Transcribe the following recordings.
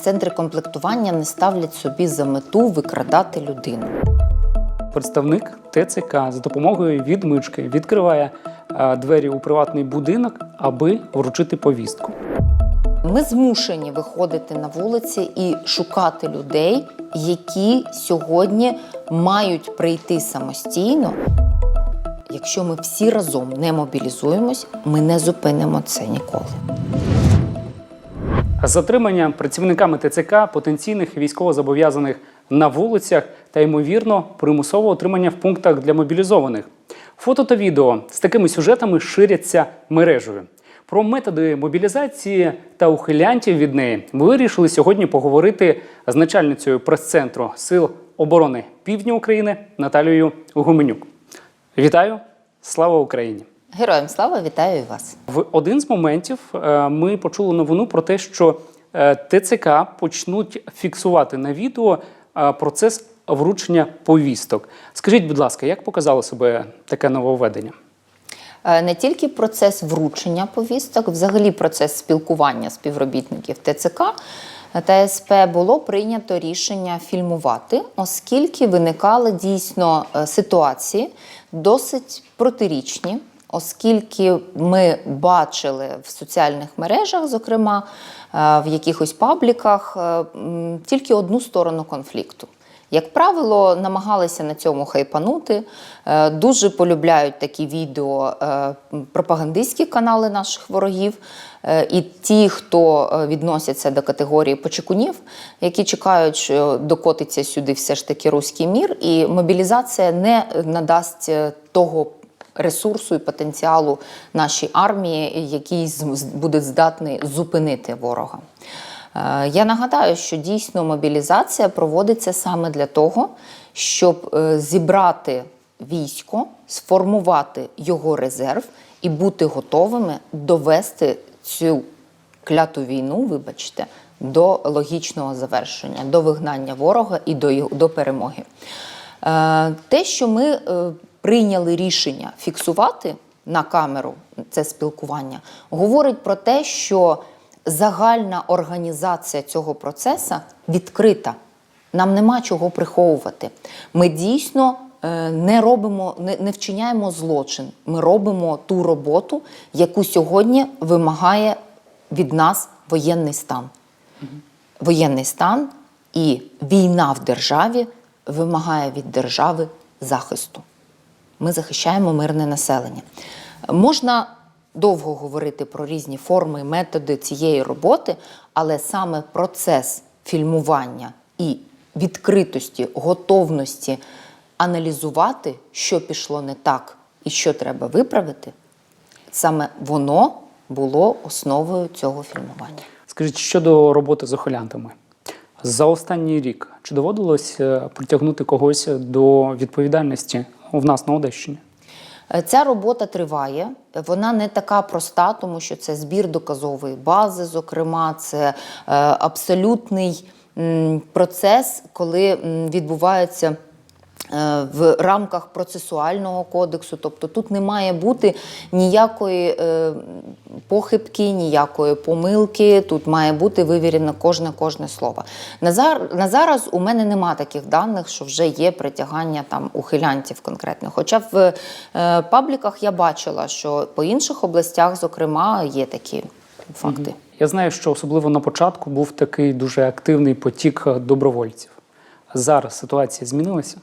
центри комплектування не ставлять собі за мету викрадати людину. Представник ТЦК за допомогою відмички відкриває е, двері у приватний будинок, аби вручити повістку. Ми змушені виходити на вулиці і шукати людей, які сьогодні мають прийти самостійно. Якщо ми всі разом не мобілізуємось, ми не зупинимо це ніколи. Затримання працівниками ТЦК потенційних військовозобов'язаних на вулицях та ймовірно примусове отримання в пунктах для мобілізованих. Фото та відео з такими сюжетами ширяться мережею. Про методи мобілізації та ухилянтів від неї ми вирішили сьогодні поговорити з начальницею прес-центру Сил оборони Півдня України Наталією Гуменюк. Вітаю! Слава Україні! Героям слава, вітаю і вас. В один з моментів е, ми почули новину про те, що е, ТЦК почнуть фіксувати на відео е, процес вручення повісток. Скажіть, будь ласка, як показало себе таке нововведення? Не тільки процес вручення повісток, взагалі процес спілкування співробітників ТЦК та СП було прийнято рішення фільмувати, оскільки виникали дійсно ситуації досить протирічні. Оскільки ми бачили в соціальних мережах, зокрема е, в якихось пабліках, е, тільки одну сторону конфлікту. Як правило, намагалися на цьому хайпанути. Е, Дуже полюбляють такі відео пропагандистські канали наших ворогів. І ті, хто відносяться до категорії почекунів, які чекають, що докотиться сюди все ж таки руський мір, і мобілізація не надасть того ресурсу і потенціалу нашій армії, який буде здатний зупинити ворога. Е, Я нагадаю, що дійсно мобілізація проводиться саме для того, щоб е, зібрати військо, сформувати його резерв і бути готовими довести цю кляту війну, вибачте, до логічного завершення, до вигнання ворога і до, перемоги. Е, Те, що ми прийняли рішення фіксувати на камеру це спілкування, говорить про те, що загальна організація цього процесу відкрита. Нам нема чого приховувати. Ми дійсно е, не робимо, не, не вчиняємо злочин. Ми робимо ту роботу, яку сьогодні вимагає від нас воєнний стан. Воєнний стан і війна в державі вимагає від держави захисту. Ми захищаємо мирне населення. Можна довго говорити про різні форми і методи цієї роботи, але саме процес фільмування і відкритості, готовності аналізувати, що пішло не так і що треба виправити, саме воно було основою цього фільмування. Скажіть щодо роботи з охолянтами. За останній рік чи доводилось е, притягнути когось до відповідальності в нас на Одещині? Е, Ця робота триває. Вона не така проста, тому що це збір доказової бази, зокрема, це е, абсолютний процес, коли відбувається. Е, В рамках процесуального кодексу, тобто тут не має бути ніякої е, похибки, ніякої помилки. Тут має бути вивірено кожне кожне слово. На, зар, на зараз у мене нема таких даних, що вже є притягання там ухилянтів конкретно. Хоча в е, пабліках я бачила, що по інших областях, зокрема, є такі факти. Я знаю, що особливо на початку був такий дуже активний потік добровольців. Зараз ситуація змінилася.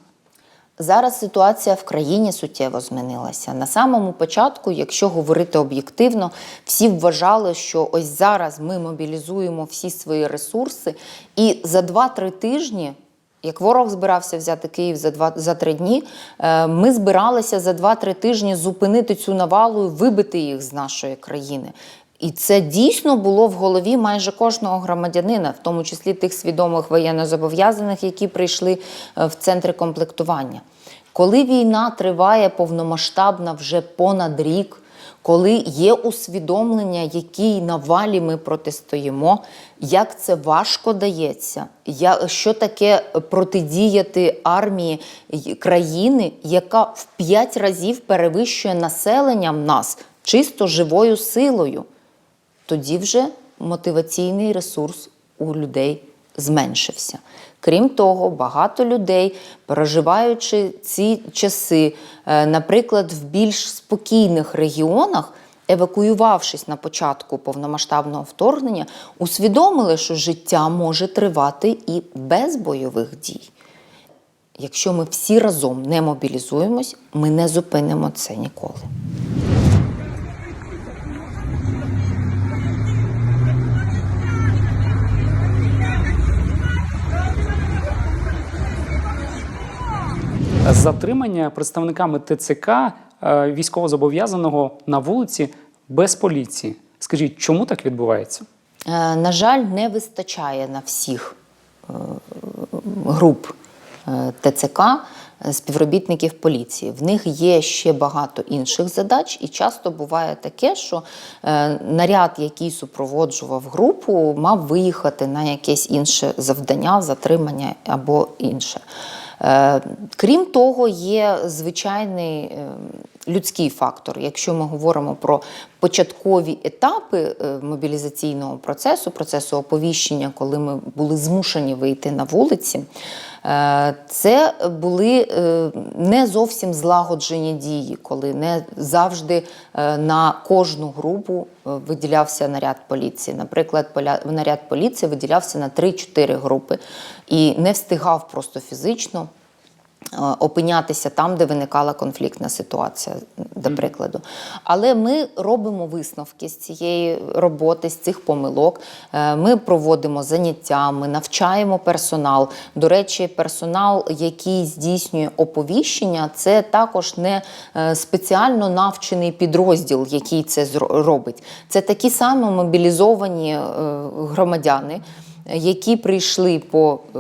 Зараз ситуація в країні суттєво змінилася. На самому початку, якщо говорити об'єктивно, всі вважали, що ось зараз ми мобілізуємо всі свої ресурси, і за 2-3 тижні. Як ворог збирався взяти Київ за два за три дні, е, ми збиралися за 2-3 тижні зупинити цю навалу і вибити їх з нашої країни. І це дійсно було в голові майже кожного громадянина, в тому числі тих свідомих воєннозобов'язаних, які прийшли е, в центри комплектування. Коли війна триває повномасштабна вже понад рік, коли є усвідомлення, якій навалі ми протистоїмо, як це важко дається, що таке протидіяти армії країни, яка в п'ять разів перевищує населенням нас чисто живою силою, тоді вже мотиваційний ресурс у людей зменшився. Крім того, багато людей, переживаючи ці часи, е, наприклад, в більш спокійних регіонах, евакуювавшись на початку повномасштабного вторгнення, усвідомили, що життя може тривати і без бойових дій. Якщо ми всі разом не мобілізуємось, ми не зупинимо це ніколи. Затримання представниками ТЦК е, військовозобов'язаного на вулиці без поліції. Скажіть, чому так відбувається? Е, На жаль, не вистачає на всіх е, груп ТЦК співробітників поліції. В них є ще багато інших задач, і часто буває таке, що наряд, який супроводжував групу, мав виїхати на якесь інше завдання, затримання або інше. Е, Крім того, є звичайний е, людський фактор. Якщо ми говоримо про початкові етапи е, мобілізаційного процесу, процесу оповіщення, коли ми були змушені вийти на вулиці, це були е, не зовсім злагоджені дії, коли не завжди е, на кожну групу е, виділявся наряд поліції. Наприклад, наряд поліції виділявся на 3-4 групи і не встигав просто фізично е, опинятися там, де виникала конфліктна ситуація, до прикладу. Але ми робимо висновки з цієї роботи, з цих помилок. Е, Ми проводимо заняття, ми навчаємо персонал. До речі, персонал, який здійснює оповіщення, це також не е, спеціально навчений підрозділ, який це робить. Це такі самі мобілізовані е, громадяни які прийшли по, е,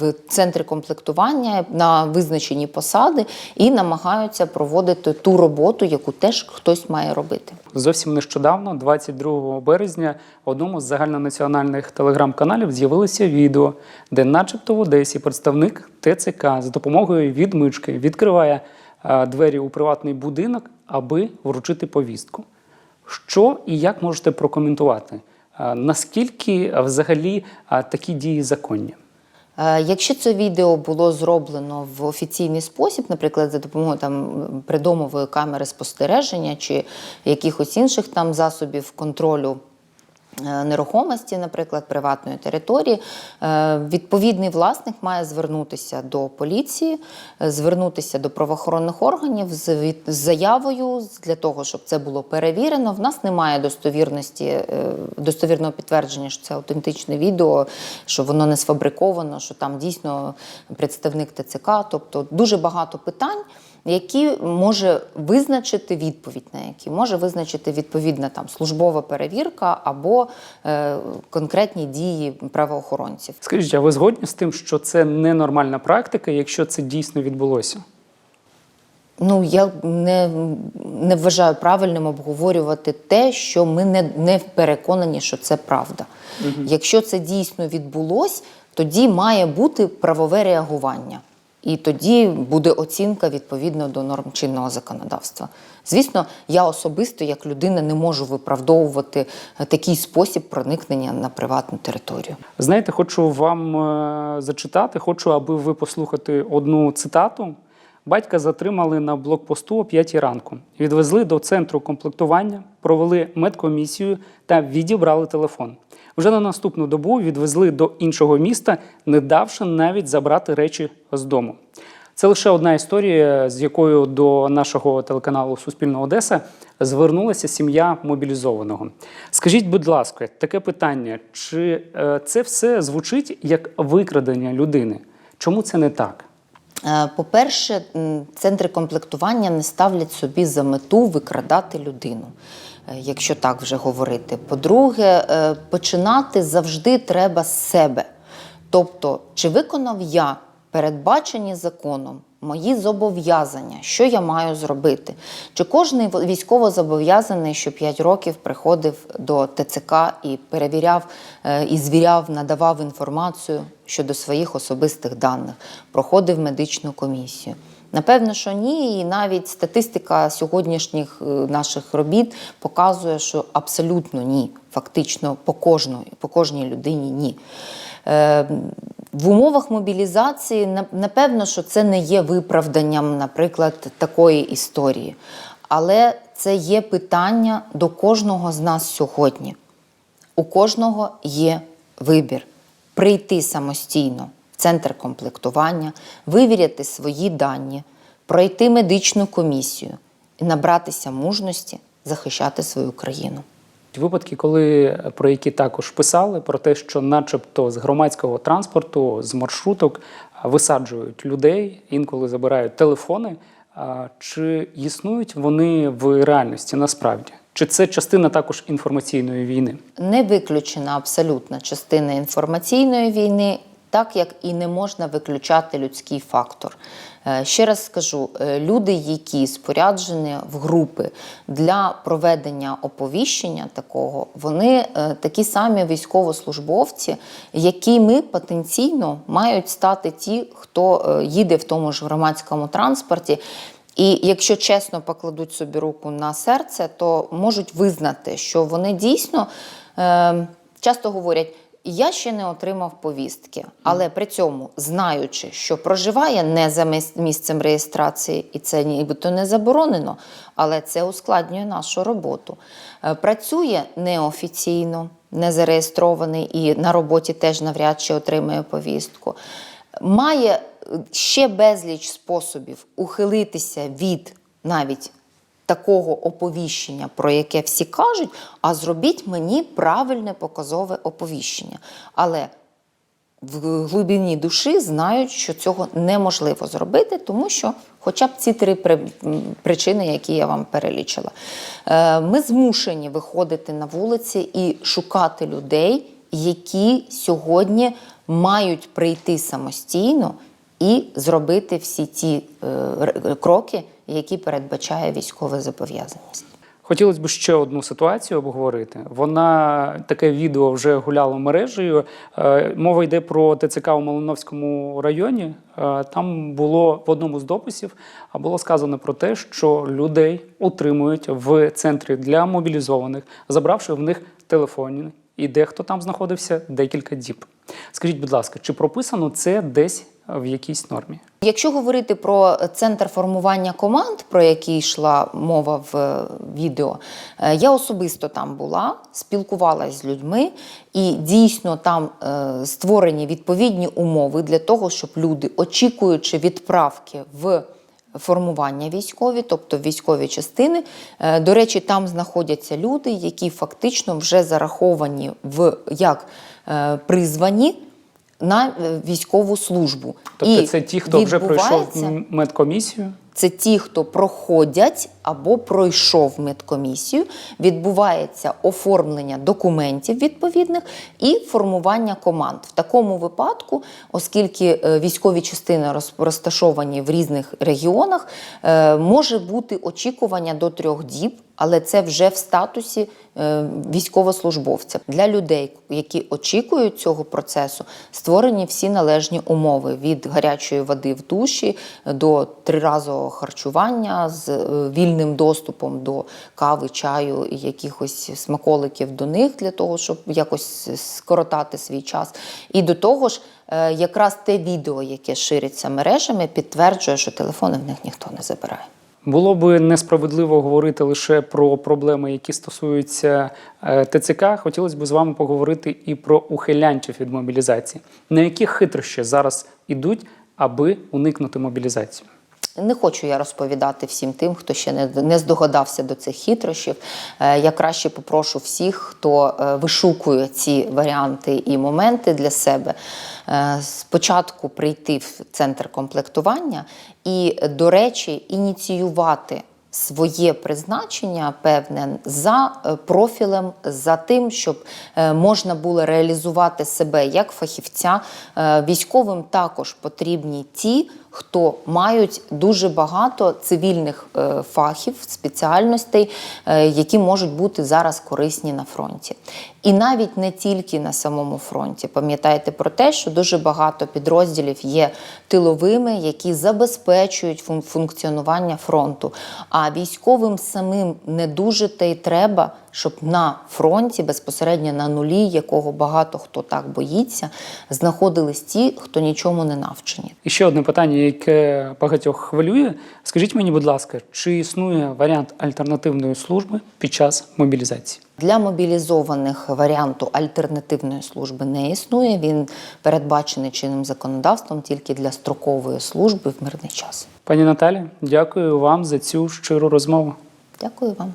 в центри комплектування на визначені посади і намагаються проводити ту роботу, яку теж хтось має робити. Зовсім нещодавно, 22 березня, в одному з загальнонаціональних телеграм-каналів з'явилося відео, де, начебто, в Одесі представник ТЦК з допомогою відмички відкриває е, двері у приватний будинок, аби вручити повістку. Що і як можете прокоментувати? Наскільки взагалі такі дії законні? Е, Якщо це відео було зроблено в офіційний спосіб, наприклад, за допомогою там придомової камери спостереження чи якихось інших там засобів контролю. Е, Нерухомості, наприклад, приватної території, е, відповідний власник має звернутися до поліції, е, звернутися до правоохоронних органів з заявою для того, щоб це було перевірено. В нас немає достовірності, достовірного підтвердження, що це аутентичне відео, що воно не сфабриковано, що там дійсно представник ТЦК. Тобто дуже багато питань які може визначити відповідь на які може визначити відповідна там службова перевірка або е, конкретні дії правоохоронців. Скажіть, а ви згодні з тим, що це ненормальна практика, якщо це дійсно відбулося? Ну я не, не вважаю правильним обговорювати те, що ми не, не переконані, що це правда. Якщо це дійсно відбулось, тоді має бути правове реагування. І тоді буде оцінка відповідно до норм чинного законодавства. Звісно, я особисто, як людина, не можу виправдовувати е, такий спосіб проникнення на приватну територію. Знаєте, хочу вам е, зачитати, хочу, аби ви послухати одну цитату. Батька затримали на блокпосту о 5 ранку, відвезли до центру комплектування, провели медкомісію та відібрали телефон. Вже на наступну добу відвезли до іншого міста, не давши навіть забрати речі з дому. Це лише одна історія, з якою до нашого телеканалу Суспільна Одеса звернулася сім'я мобілізованого. Скажіть, будь ласка, таке питання: чи е, це все звучить як викрадення людини? Чому це не так? Е, По-перше, центри комплектування не ставлять собі за мету викрадати людину, якщо так вже говорити. По-друге, е, починати завжди треба з себе. Тобто, чи виконав я передбачені законом мої зобов'язання, що я маю зробити? Чи кожний військовозобов'язаний, що 5 років приходив до ТЦК і перевіряв е, і звіряв, надавав інформацію щодо своїх особистих даних, проходив медичну комісію? Напевно, що ні, і навіть статистика сьогоднішніх е, наших робіт показує, що абсолютно ні. Фактично по кожної, по кожній людині ні. Е, в умовах мобілізації напевно, що це не є виправданням, наприклад, такої історії. Але це є питання до кожного з нас сьогодні. У кожного є вибір прийти самостійно в центр комплектування, вивіряти свої дані, пройти медичну комісію і набратися мужності захищати свою країну. Випадки, коли про які також писали, про те, що, начебто, з громадського транспорту, з маршруток висаджують людей, інколи забирають телефони. Чи існують вони в реальності насправді? Чи це частина також інформаційної війни? Не виключена абсолютна частина інформаційної війни, так як і не можна виключати людський фактор. Е, Ще раз скажу: е, люди, які споряджені в групи для проведення оповіщення такого, вони е, такі самі військовослужбовці, якими потенційно мають стати ті, хто їде в тому ж громадському транспорті. І якщо чесно покладуть собі руку на серце, то можуть визнати, що вони дійсно е, часто говорять. Я ще не отримав повістки, але при цьому, знаючи, що проживає не за місцем реєстрації, і це нібито не заборонено, але це ускладнює нашу роботу. Е, Працює неофіційно, не зареєстрований і на роботі теж навряд чи отримає повістку має е, ще безліч способів ухилитися від навіть такого оповіщення, про яке всі кажуть, а зробіть мені правильне показове оповіщення. Але в глибині душі знають, що цього неможливо зробити, тому що хоча б ці три причини, які я вам перелічила. Е, Ми змушені виходити на вулиці і шукати людей, які сьогодні мають прийти самостійно і зробити всі ті е, кроки, які передбачає військова зобов'язаність. Хотілося б ще одну ситуацію обговорити. Вона таке відео вже гуляло мережею. Е, Мова йде про ТЦК у Малиновському районі. Е, Там було в одному з дописів було сказано про те, що людей утримують в центрі для мобілізованих, забравши в них телефони. І дехто там знаходився декілька діб. Скажіть, будь ласка, чи прописано це десь в якійсь нормі? Якщо говорити про центр формування команд, про який йшла мова в е, відео, е, я особисто там була, спілкувалася з людьми, і дійсно там е, створені відповідні умови для того, щоб люди, очікуючи відправки в формування військові, тобто військові частини. До речі, там знаходяться люди, які фактично вже зараховані в як призвані на е, військову службу. Тобто І це ті, хто вже пройшов медкомісію? це ті, хто проходять або пройшов медкомісію, відбувається оформлення документів відповідних і формування команд. В такому випадку, оскільки е, військові частини розташовані в різних регіонах, е, може бути очікування до трьох діб. Але це вже в статусі е, військовослужбовця для людей, які очікують цього процесу, створені всі належні умови від гарячої води в душі до триразового харчування з е, вільним доступом до кави, чаю і якихось смаколиків до них для того, щоб якось скоротати свій час. І до того ж, е, якраз те відео, яке шириться мережами, підтверджує, що телефони в них ніхто не забирає. Було би несправедливо говорити лише про проблеми, які стосуються е, ТЦК. Хотілося б з вами поговорити і про ухилянців від мобілізації. На які хитрощі зараз ідуть, аби уникнути мобілізацію? Не хочу я розповідати всім тим, хто ще не, не здогадався до цих хитрощів. Е, Я краще попрошу всіх, хто е, вишукує ці варіанти і моменти для себе, е, спочатку прийти в центр комплектування і, до речі, ініціювати. Своє призначення певне за профілем, за тим, щоб можна було реалізувати себе як фахівця. Військовим також потрібні ті, хто мають дуже багато цивільних е, фахів, спеціальностей, е, які можуть бути зараз корисні на фронті. І навіть не тільки на самому фронті. Пам'ятайте про те, що дуже багато підрозділів є тиловими, які забезпечують фун- функціонування фронту. А військовим самим не дуже те й треба, щоб на фронті, безпосередньо на нулі, якого багато хто так боїться, знаходились ті, хто нічому не навчені. І ще одне питання, яке багатьох хвилює. Скажіть мені, будь ласка, чи існує варіант альтернативної служби під час мобілізації? Для мобілізованих варіанту альтернативної служби не існує. Він передбачений чинним законодавством тільки для строкової служби в мирний час. Пані Наталі, дякую вам за цю щиру розмову. Дякую вам.